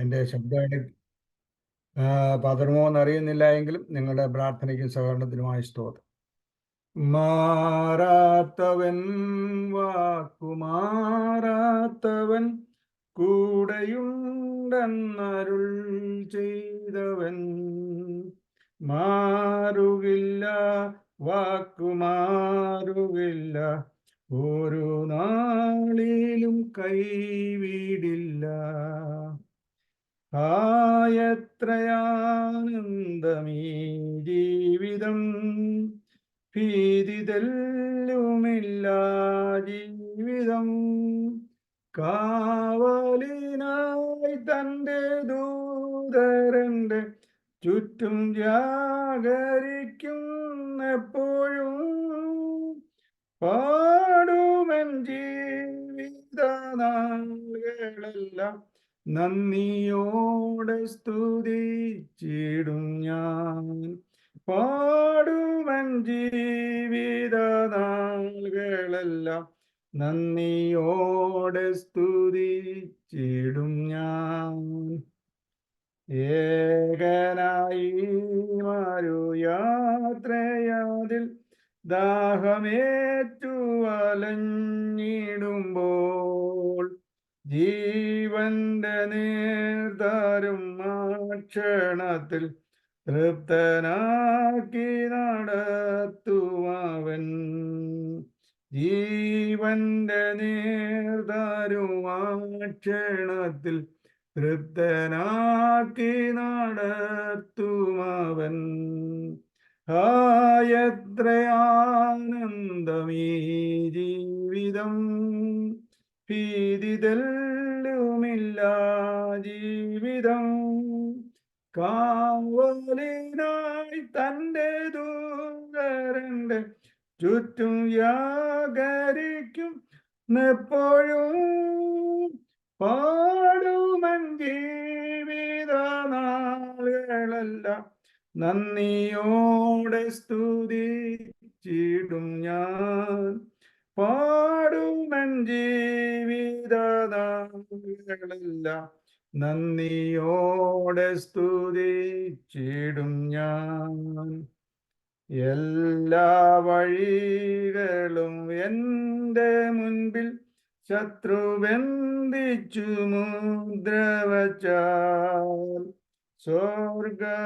എന്റെ ശബ്ദം പതറുമോ എന്നറിയുന്നില്ല എങ്കിലും നിങ്ങളുടെ പ്രാർത്ഥനയ്ക്കും സഹകരണത്തിനുമായി സ്തോത്രം. മാറാത്തവൻ വാക്കുമാറാത്തവൻ കൂടെയുണ്ടെന്നരുൾ ചെയ്തവൻ മാറുകില്ല വാക്കുമാറുകില്ല ഒരു നാളിലും കൈവിടില്ല. ആയത്രയാനന്ദമീ ജീവിതം. ഭീതിതെല്ലുമില്ല ജീവിതം. കാവലിനായി തന്റെ ദൂതരന്റെ ചുറ്റും ജാഗരിക്കും എപ്പോഴും പാടുമെൻ ജീവിത നാളുകളെല്ലാം നന്ദിയോടെ സ്തുതിച്ചിടും ഞാൻ. പാടുവൻ ജീവിത നാളുകളെല്ലാം നന്ദിയോടെ സ്തുതിച്ചിടും ഞാൻ. ഏകനായി മാരു യാത്രയാതിൽ ദാഹമേറ്റു അലഞ്ഞിടുമ്പോൾ ജീവന്റെ നേർദാരും ക്ഷണത്തിൽ തൃപ്തനാക്കി നടത്തുവൻ ജീവന്റെ നേർതാരും ക്ഷണത്തിൽ തൃപ്തനാക്കി നടത്തുമവൻ ഹായത്രയാനന്ദമീ ജീവിതം ഭീതിതെല്ലുമില്ല ജീവിതം. കാവലിനായി തന്റെ ദൂരന്റെ ചുറ്റും യാഗരിക്കും എപ്പോഴും പാടുമൻ ജീവിത നാളുകളല്ല നന്ദിയോടെ സ്തുതിച്ചിടും നാളുകളെല്ലാം നന്ദിയോടെ സ്തുതിച്ചിടും ഞാൻ. എല്ലാ വഴികളും എന്റെ മുൻപിൽ ശത്രുബന്ധിച്ചു മുദ്രവച്ചാൽ സ്വർഗകവാടം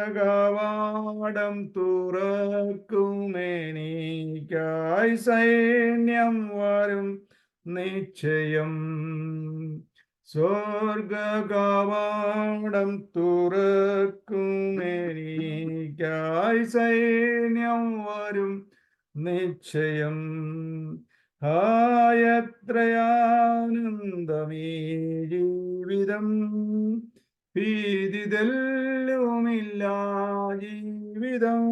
തുറക്കുമെനിക്കായി സൈന്യം വരും നിശ്ചയം. സ്വർഗകവാടം തുറക്കുമെനിക്കായി സൈന്യം വരും നിശ്ചയം. ഹായത്രയാനന്ദമേ ജീവിതം ഭീതിതെല്ലുമില്ല ജീവിതം.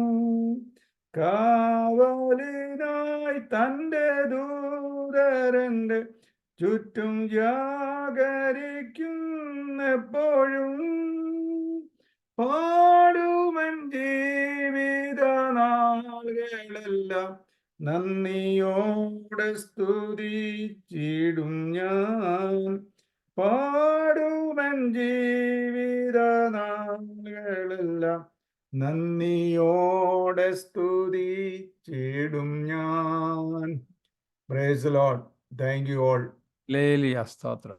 കാവലിനായി തന്റെ ദൂതരന്റെ ചുറ്റും ജാഗരിക്കും എപ്പോഴും പാടുമൻ ജീവിത നാളുകളെല്ലാം നന്ദിയോടെ സ്തുതിച്ചിടും ഞാൻ. പാടുമൻ ജീവിത നാളുകളെല്ലാം നന്ദിയോടെ സ്തുതിച്ചിടും ഞാൻ. Praise lord thank you hallelujah സ്തോത്രം